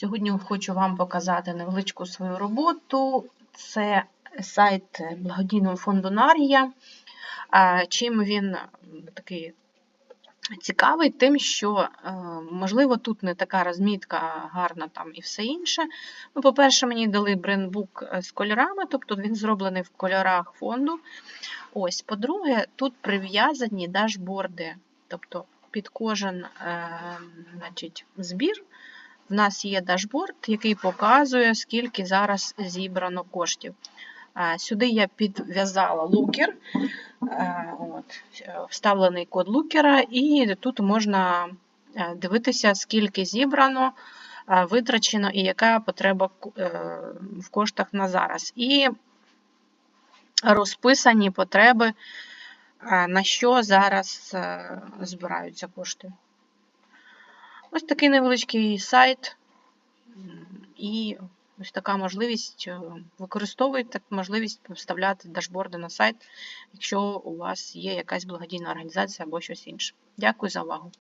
Сьогодні хочу вам показати невеличку свою роботу. Це сайт благодійного фонду Нарія. Чим він такий цікавий, тим, що, е, можливо, тут не така розмітка гарна там і все інше. Ну, по-перше, мені дали брендбук е, з кольорами, тобто він зроблений в кольорах фонду. Ось, по-друге, тут прив'язані дашборди, тобто під кожен е, значить, збір в нас є дашборд, який показує, скільки зараз зібрано коштів. Сюди я підв'язала лукер, от, е, вставлений код лукера, і тут можна е, дивитися, скільки зібрано, витрачено і яка потреба е, в коштах на зараз. І розписані потреби, на що зараз збираються кошти. Ось такий невеличкий сайт і ось така можливість. е, Використовуйте можливість вставляти дашборди на сайт, якщо у вас є якась благодійна організація або щось інше. Дякую за увагу.